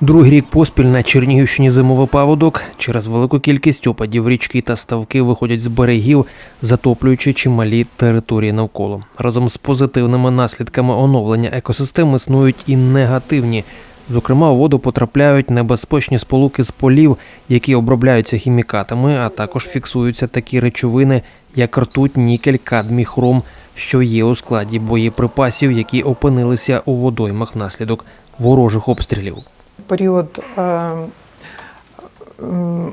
Другий рік поспіль на Чернігівщині зимовий паводок. Через велику кількість опадів річки та ставки виходять з берегів, затоплюючи чималі території навколо. Разом з позитивними наслідками оновлення екосистем існують і негативні. Зокрема, у воду потрапляють небезпечні сполуки з полів, які обробляються хімікатами, а також фіксуються такі речовини, як ртуть, нікель, кадмій, хром, що є у складі боєприпасів, які опинилися у водоймах внаслідок ворожих обстрілів. Період е,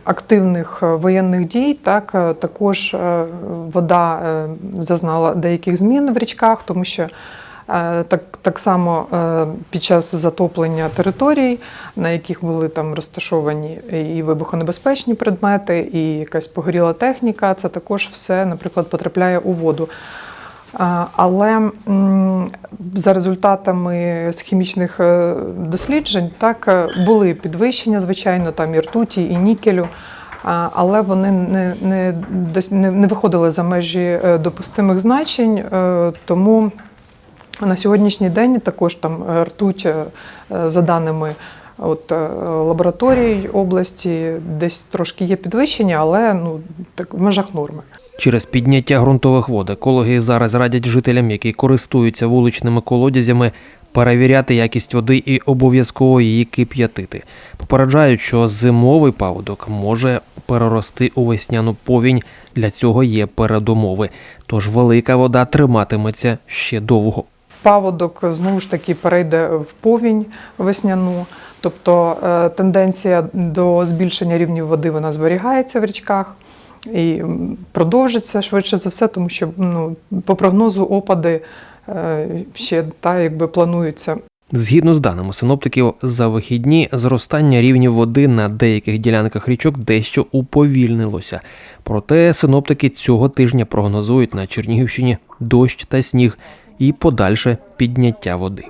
активних е, воєнних дій, так е, також вода зазнала деяких змін в річках, тому що так, так само під час затоплення територій, на яких були там розташовані і вибухонебезпечні предмети, і якась погоріла техніка, це також все, наприклад, потрапляє у воду. Але за результатами з хімічних е, досліджень так е, були підвищення, звичайно, там і ртуті, і нікелю, але вони не, не, не, не виходили за межі е, допустимих значень, тому на сьогоднішній день також там ртуть, за даними от, е, лабораторій області, десь трошки є підвищення, але ну, так, в межах норми. Через підняття ґрунтових вод екологи зараз радять жителям, які користуються вуличними колодязями, перевіряти якість води і обов'язково її кип'ятити. Попереджають, що зимовий паводок може перерости у весняну повінь. Для цього є передумови. Тож велика вода триматиметься ще довго. Паводок знову ж таки перейде в повінь весняну, тобто е, тенденція до збільшення рівнів води вона зберігається в річках і продовжиться швидше за все, тому що ну, по прогнозу опади е, ще та, якби плануються. Згідно з даними синоптиків, за вихідні зростання рівнів води на деяких ділянках річок дещо уповільнилося. Проте синоптики цього тижня прогнозують на Чернігівщині дощ та сніг і подальше підняття води.